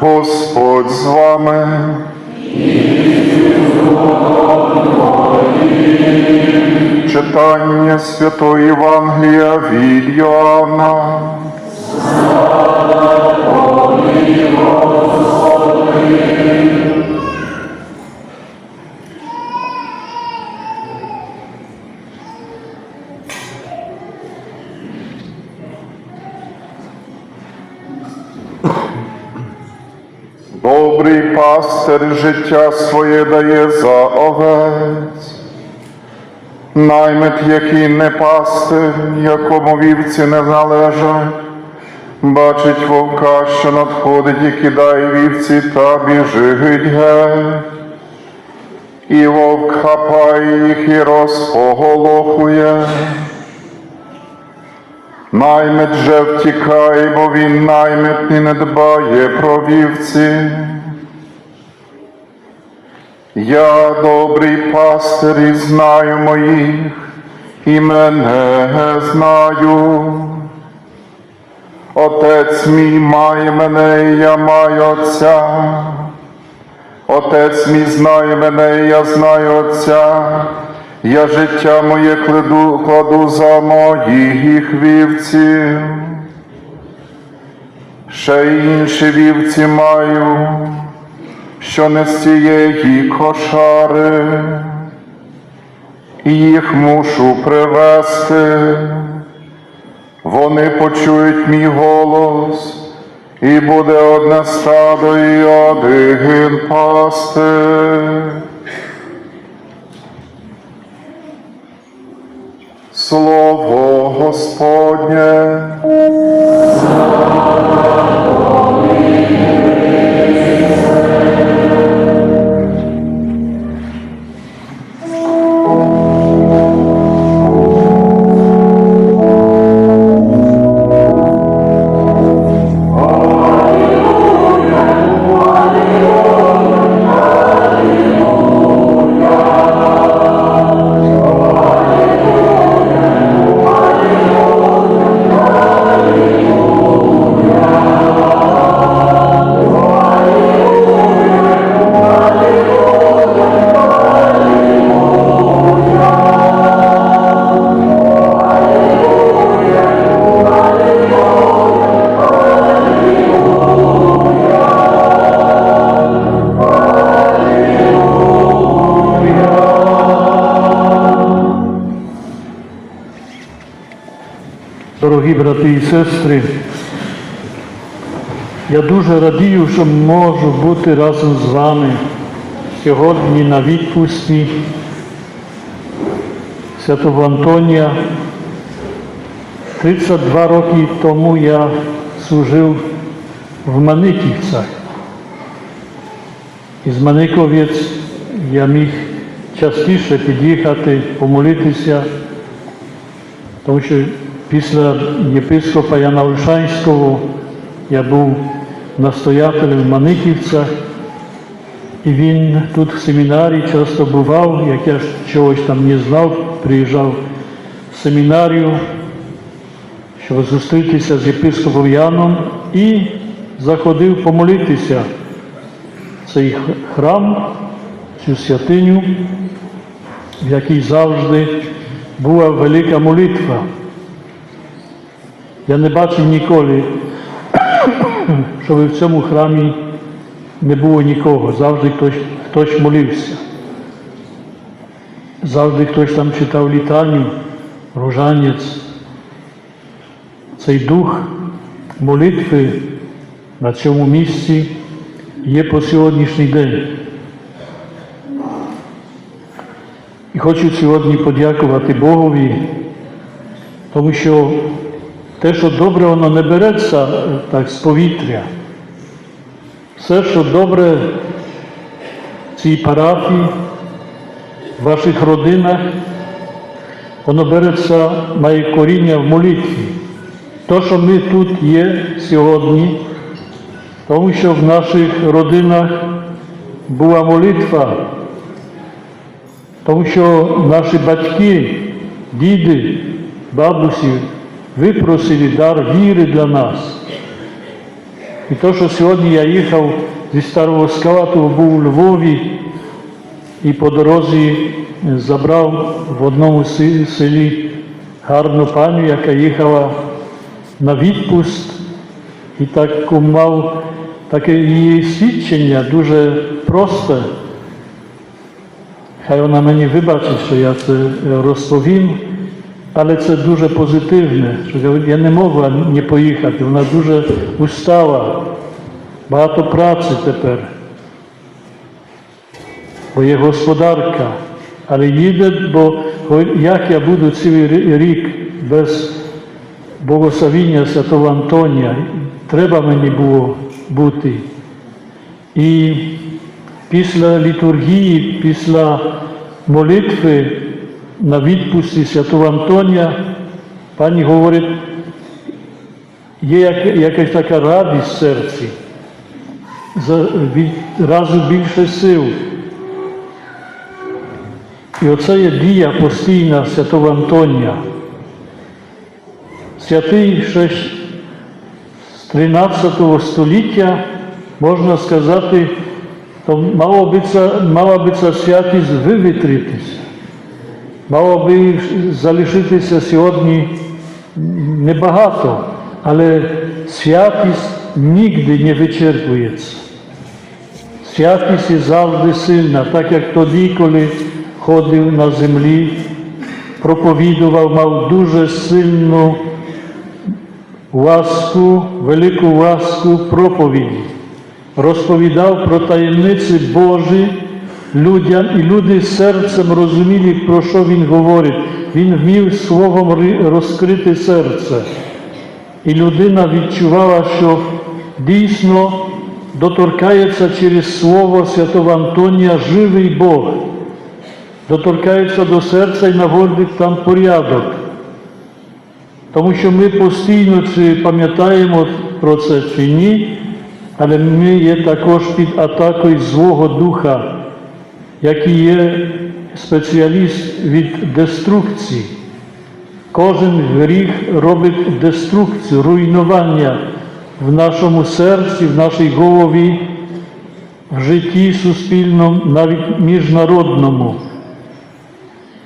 Господь з вами. Читання Святої Євангелія від Йоанна. Добрий пастир життя своє дає за овець. Наймит, який не пастир, якому вівці не належать, бачить вовка, що надходить і кидає вівці та біжить геть. І вовк хапає їх і розпоголохує. Наймит же втікає, бо він наймит і не дбає про вівці. Я добрий пастир і знаю моїх, і мене знаю. Отець мій має мене, і я маю Отця. Отець мій знає мене, і я знаю Отця. Я життя моє кладу, кладу за моїх вівців. Ще інші вівці маю, що не з цієї кошари, і їх мушу привести. Вони почують мій голос, і буде одне стадо і один пастир. Слово Господнє. Дорогі брати і сестри, я дуже радію, що можу бути разом з вами сьогодні на відпусті Святого Антонія. 32 роки тому я служив в Маниківцях. Із Маниковець я міг частіше під'їхати, помолитися, тому що після єпископа Яна Ольшанського я був настоятелем в Маниківцях, і він тут в семінарі часто бував, як я чогось там не знав, приїжджав в семінарію, щоб зустрітися з єпископом Яном і заходив помолитися цей храм, цю святиню, в якій завжди була велика молитва. Я не бачив ніколи, щоб в цьому храмі не було нікого. Завжди хтось, хтось молився. Завжди хтось там читав літанню, рожанець. Цей дух молитви на цьому місці є по сьогоднішній день. І хочу сьогодні подякувати Богові, тому що те, що добре, воно не береться е, так з повітря. Все, що добре в цій парафії, в ваших родинах, воно береться, має коріння в молитві. То, що ми тут є сьогодні, тому що в наших родинах була молитва, тому що наші батьки діди, бабусі випросили дар віри для нас. І то, що сьогодні я їхав зі Старого Скалату, був у Львові і по дорозі забрав в одному селі гарну паню, яка їхала на відпуст, і так мав таке її свідчення дуже просте. Хай вона мені вибачить, що я це е, розповім, але це дуже позитивне. Що я не могла не поїхати. Вона дуже устала, багато праці тепер. Бо є господарка, але їде, бо як я буду цілий рік без благословіння Святого Антонія, треба мені було бути. І після літургії, після молитви на відпусті Святого Антонія, пані говорить, є як- якась така радість в серці, разу більше сил. І оце є дія постійна Святого Антонія. Святий ще з 13 століття, можна сказати, то мала би ця святість вивітритися. Мало би залишитися сьогодні небагато, але святість нігде не вичерпується. Святість є завжди сильна, так як тоді, коли ходив на землі, проповідував, мав дуже сильну ласку, велику ласку проповіді. Розповідав про таємниці Божі людям, і люди серцем розуміли, про що він говорить. Він вмів словом розкрити серце. І людина відчувала, що дійсно доторкається через Слово Святого Антонія живий Бог, доторкається до серця і наводить там порядок. Тому що ми постійно чи пам'ятаємо про це чи ні, але ми є також під атакою Злого Духа, який є спеціаліст від деструкції. Кожен гріх робить деструкцію, руйнування в нашому серці, в нашій голові, в житті суспільному, навіть міжнародному.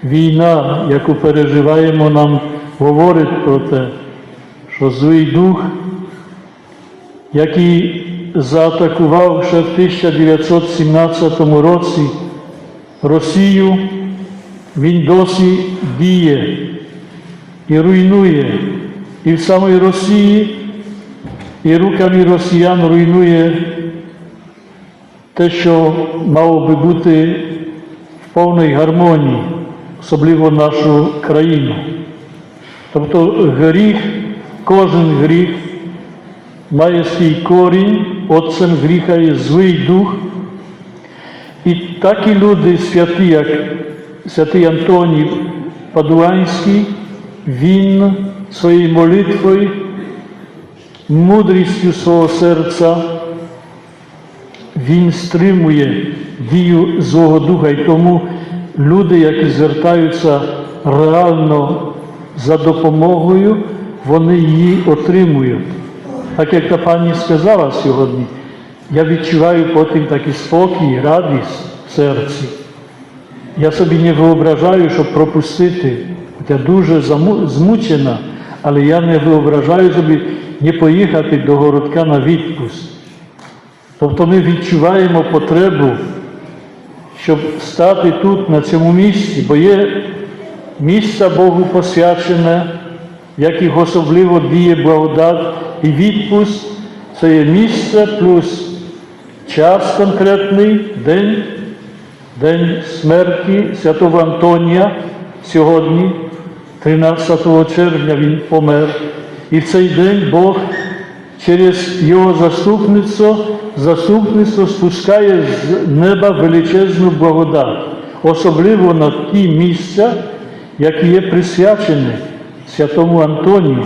Війна, яку переживаємо, нам говорить про те, що злий дух, який заатакував ще в 1917 році Росію, він досі діє і руйнує. І в самій Росії, і руками росіян руйнує те, що мало би бути в повній гармонії, особливо нашу країну. Тобто гріх, кожен гріх має свій корінь, отцем гріха є злий дух. І такі люди святі, як святий Антоній Падуанський, він своєю молитвою, мудрістю свого серця, він стримує дію Злого Духа. І тому люди, які звертаються реально за допомогою, вони її отримують. Так як та пані сказала сьогодні, я відчуваю потім такий спокій, радість в серці. Я собі не виображаю, щоб пропустити, хоча дуже змучена, але я не виображаю собі не поїхати до городка на відпуск. Тобто ми відчуваємо потребу, щоб стати тут, на цьому місці, бо є місце Богу посвячене, яких особливо діє благодать і відпуск. Це є місце плюс час конкретний, день, день смерті святого Антонія сьогодні, 13 червня він помер. І в цей день Бог через його заступництво, заступництво спускає з неба величезну благодать, особливо на ті місця, які є присвячені святому Антонію,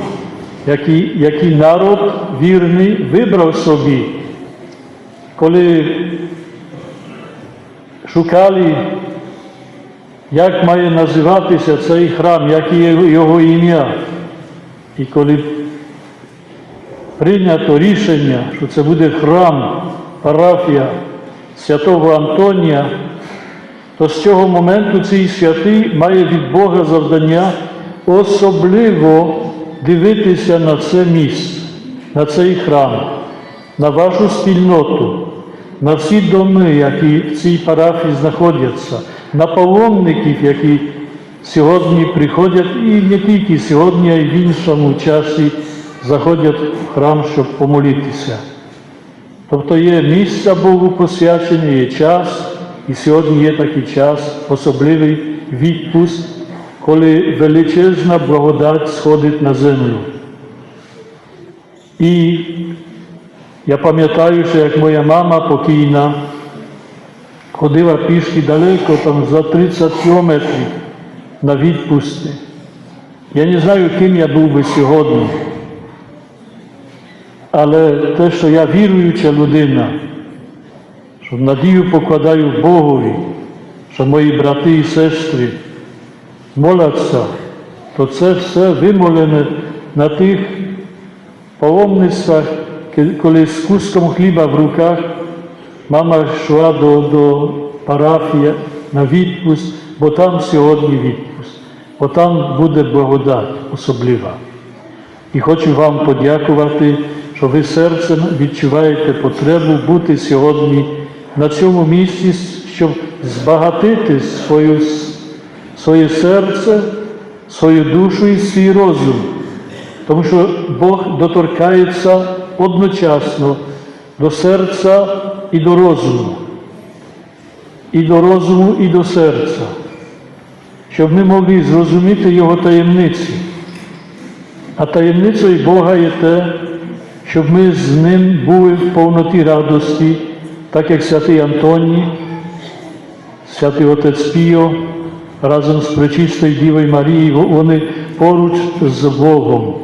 який, який народ вірний вибрав собі. Коли шукали як має називатися цей храм, яке є його ім'я. І коли прийнято рішення, що це буде храм, парафія святого Антонія, то з цього моменту цей святий має від Бога завдання особливо дивитися на це місце, на цей храм, на вашу спільноту, на всі доми, які в цій парафії знаходяться, на паломників, які сьогодні приходять, і не тільки сьогодні, а й в іншому часі заходять в храм, щоб помолитися. Тобто є місця Богу посвячені, є час, і сьогодні є такий час, особливий відпуск, коли величезна благодать сходить на землю. І я пам'ятаю, що як моя мама покійна ходила пішки далеко, там за 30 кілометрів на відпусти. Я не знаю, ким я був би сьогодні. Але те, що я віруюча людина, що надію покладаю Богові, що мої брати і сестри моляться, то це все вимолене на тих паломництвах, коли з куском хліба в руках мама йшла до, до парафії на відпуск, бо там сьогодні відпуск, бо там буде благодать особлива. І хочу вам подякувати, що ви серцем відчуваєте потребу бути сьогодні на цьому місці, щоб збагатити свою, своє серце, свою душу і свій розум. Тому що Бог доторкається одночасно до серця і до розуму, і до розуму, і до серця, щоб ми могли зрозуміти Його таємниці. А таємницею Бога є те, щоб ми з ним були в повноті радості, так як святий Антоній, святий Отець Піо, разом з Пречистою Дівою Марією, вони поруч з Богом.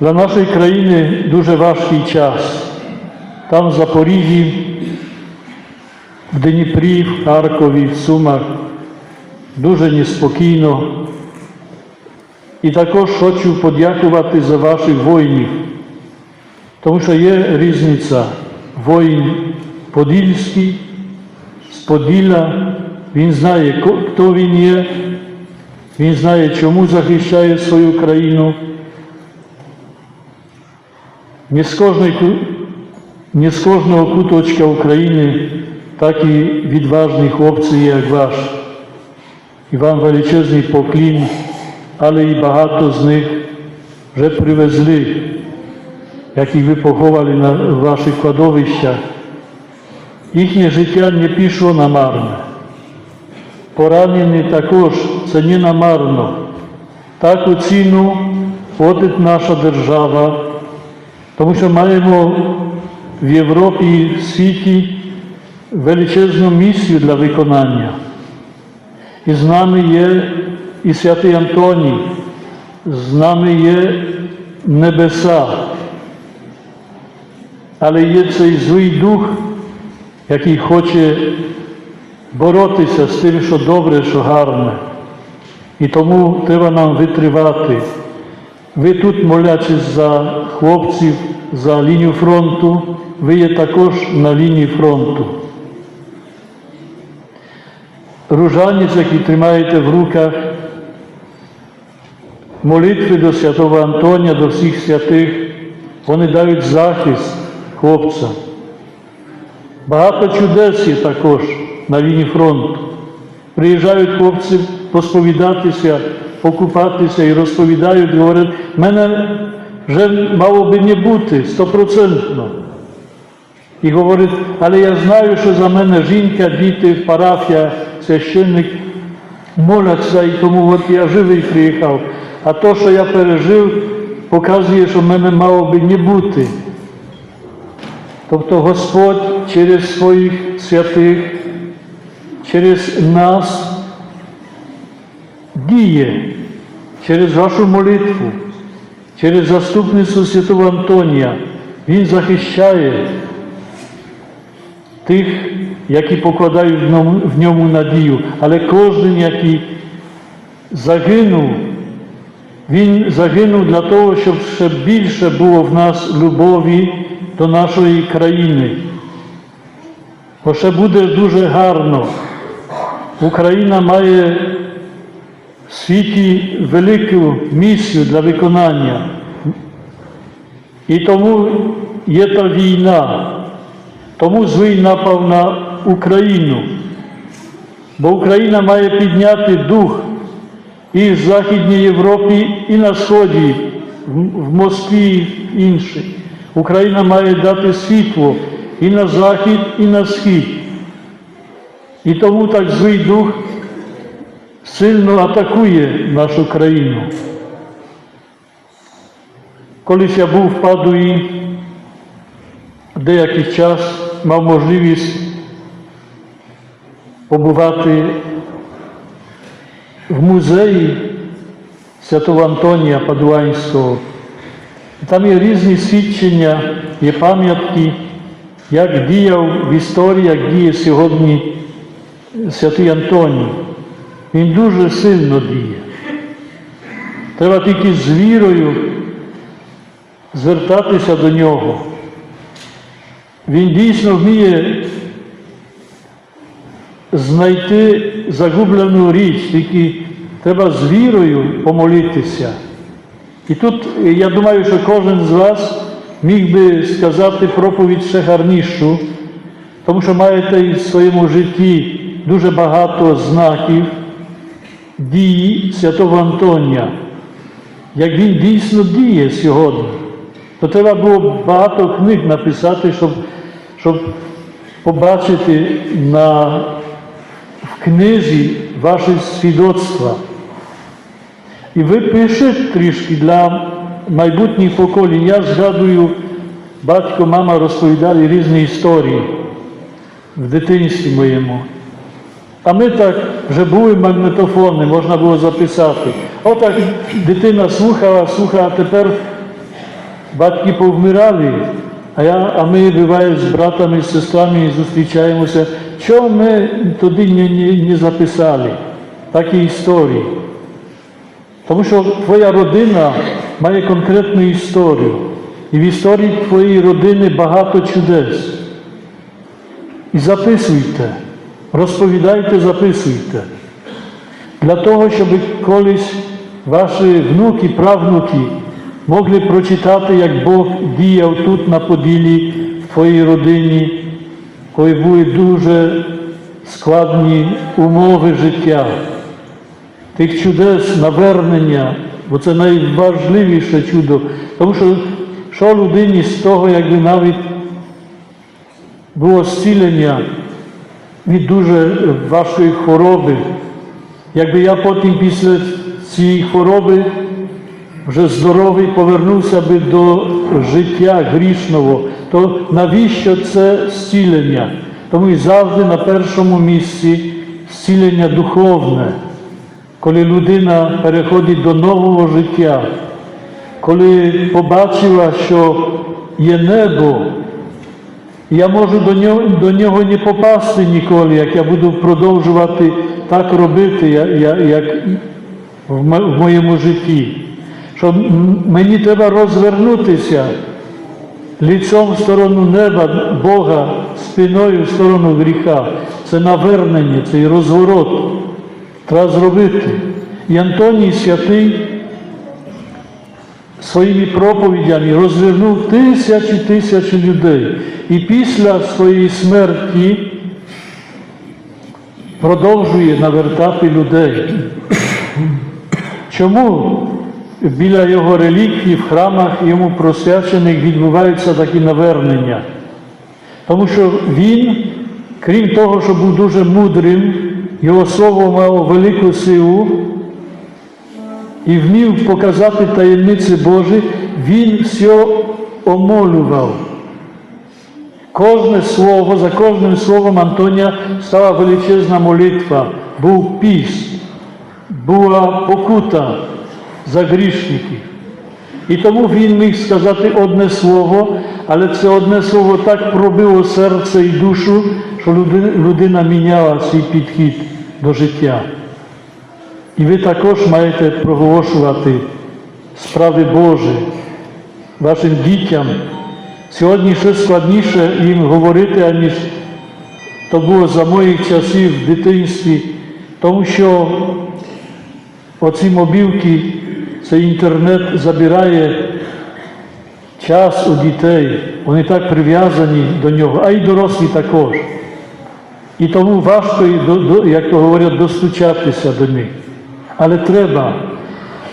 Для нашої країни дуже важкий час. Там в Запоріжжі, в Дніпрі, в Харкові, в Сумах дуже неспокійно. І також хочу подякувати за ваших воїнів, тому що є різниця. Воїн Подільський з Поділля, він знає, хто він є, він знає, чому захищає свою країну. Не з, кожної, не з кожного куточка України так і відважні хлопці як ваш. І вам величезний поклін але і багато з них вже привезли, яких ви поховали на ваших кладовищах. Їхнє життя не пішло намарне. Поранені також це не намарно. Таку ціну платить наша держава, тому що маємо в Європі і в світі величезну місію для виконання. І з нами є і святий Антоній, з нами є небеса, але є цей злий дух, який хоче боротися з тим, що добре, що гарне. І тому треба нам витривати. Ви тут, молячись за хлопців, за лінію фронту, ви є також на лінії фронту. Ружанець, який тримаєте в руках, молитви до святого Антонія, до всіх святих, вони дають захист хлопцям. Багато чудес є також на лінії фронту. Приїжджають хлопці посповідатися, покупатися і розповідають, говорять, мене вже мало би не бути стопроцентно. І говорить, але я знаю, що за мене жінка, діти, парафія, священник моляться, і тому от я живий приїхав. А то, що я пережив, показує, що мене мало би не бути. Тобто Господь через своїх святих, через нас діє, через вашу молитву, через заступництво святого Антонія. Він захищає тих, які покладають в ньому, надію, але кожен, який загинув, він загинув для того, щоб ще більше було в нас любові до нашої країни. Бо ще буде дуже гарно. Україна має світі велику місію для виконання. І тому є та війна, тому злий напав на Україну. Бо Україна має підняти дух і в Західній Європі, і на Сході, в- Москві і інші. Україна має дати світло і на Захід, і на Схід. І тому так злий дух сильно атакує нашу країну. Колись я був в Падуї, деякий час мав можливість побувати в музеї Святого Антонія Падуанського. Там є різні свідчення, є пам'ятки, як діяв в історії, як діє сьогодні Святий Антоній. Він дуже сильно діє. Треба тільки з вірою звертатися до нього. Він дійсно вміє знайти загублену річ, тільки треба з вірою помолитися. І тут я думаю, що кожен з вас міг би сказати проповідь ще гарнішу, тому що маєте в своєму житті дуже багато знаків дії святого Антонія. Як він дійсно діє сьогодні, то треба було багато книг написати, щоб, щоб побачити на, в книзі ваші свідоцтва. І ви пишете трішки для майбутніх поколінь. Я згадую, батько, мама розповідали різні історії в дитинстві моєму. А ми так вже були магнітофони, можна було записати. Отак дитина слухала, слухала, а тепер батьки повмирали, а, я, а ми буває з братами, з сестрами зустрічаємося. Чого ми тоді не, не, не записали такі історії? Тому що твоя родина має конкретну історію. І в історії твоєї родини багато чудес. І записуйте, розповідайте, записуйте. Для того, щоб колись ваші внуки, правнуки могли прочитати, як Бог діяв тут на Поділі, в твоїй родині, коли були дуже складні умови життя тих чудес, навернення, бо це найважливіше чудо. Тому що що людині з того, якби навіть було зцілення від дуже важкої хвороби, якби я потім після цієї хвороби вже здоровий повернувся би до життя грішного, то навіщо це зцілення? Тому і завжди на першому місці зцілення духовне коли людина переходить до нового життя, коли побачила, що є небо, я можу до нього, до нього не попасти ніколи, як я буду продовжувати так робити, я- я- як в мо- в моєму житті. Що мені треба розвернутися ліцом в сторону неба Бога, спиною в сторону гріха. Це навернення, цей розворот треба зробити. І Антоній Святий своїми проповідями розвернув тисячі тисячі людей. І після своєї смерті продовжує навертати людей. Чому біля його реліквій в храмах йому просвячених відбуваються такі навернення? Тому що він, крім того, що був дуже мудрим, його слово мало велику силу і вмів показати таємниці Божі, він все омолював. Кожне слово, за кожним словом Антонія стала величезна молитва, був піс, була покута за грішників. І тому він міг сказати одне слово, але це одне слово так пробило серце і душу, що людина, міняла свій підхід до життя. І ви також маєте проголошувати справи Божі вашим дітям. Сьогодні ще складніше їм говорити, аніж то було за моїх часів в дитинстві, тому що оці мобілки, цей інтернет забирає час у дітей. Вони так прив'язані до нього, а й дорослі також. І тому важко, як то говорять, достучатися до них. Але треба.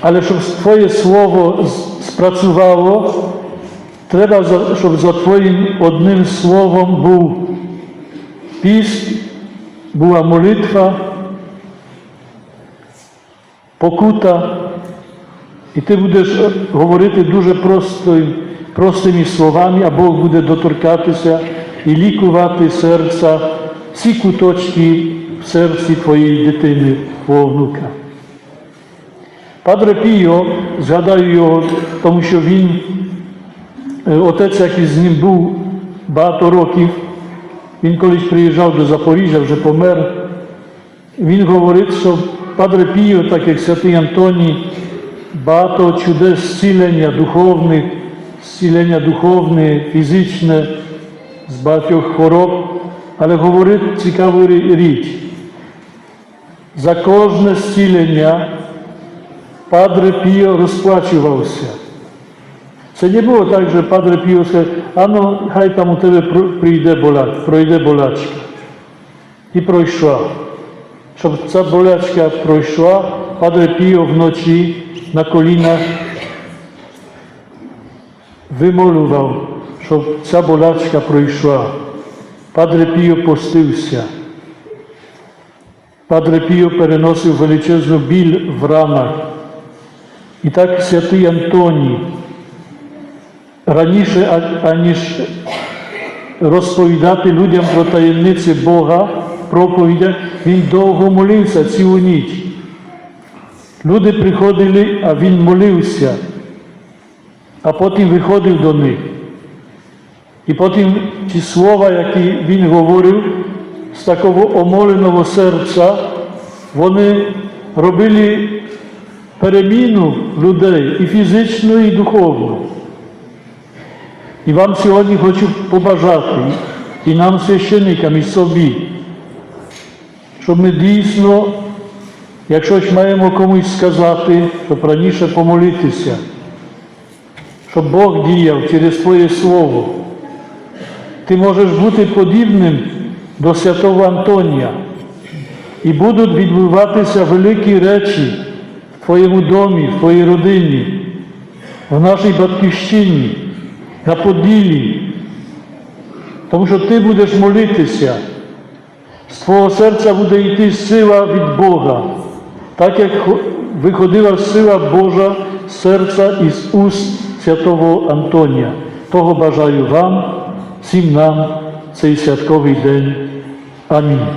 Але щоб Твоє слово спрацювало, треба, щоб за Твоїм одним словом був піст, була молитва, покута, і ти будеш говорити дуже простою, простими словами, а Бог буде доторкатися і лікувати серця, всі куточки в серці твоєї дитини, твого внука. Падре Піо, згадаю його, тому що він, отець, який з ним був багато років, він колись приїжджав до Запоріжжя, вже помер. Він говорить, що Падре Піо, так як святий Антоній, багато чудес зцілення духовних, зцілення духовне, фізичне, з багатьох хвороб, але говорить цікаву річ. За кожне зцілення Падре Піо розплачувався. Це не було так, що Падре Піо сказав, а ну, хай там у тебе про- прийде бола, пройде болячка. І пройшла. Щоб ця болячка пройшла, Падре Піо вночі на колінах вимолював, щоб ця болячка пройшла. Падре Піо постився. Падре Піо переносив величезну біль в ранах. І так святий Антоній раніше, аніж розповідати людям про таємниці Бога, проповідя, він довго молився цілу ніч. Люди приходили, а він молився, а потім виходив до них. І потім ті слова, які він говорив з такого омоленого серця, вони робили переміну людей і фізичну, і духовну. І вам сьогодні хочу побажати, і нам, священникам, і собі, щоб ми дійсно, якщо ж маємо комусь сказати, щоб раніше помолитися, щоб Бог діяв через Твоє Слово. Ти можеш бути подібним до святого Антонія. І будуть відбуватися великі речі в Твоєму домі, в Твоїй родині, в нашій батьківщині, на Поділлі. Тому що ти будеш молитися, з твого серця буде йти сила від Бога, так як виходила сила Божа з серця із уст святого Антонія. Того бажаю вам, всім нам цей святковий день. Амінь.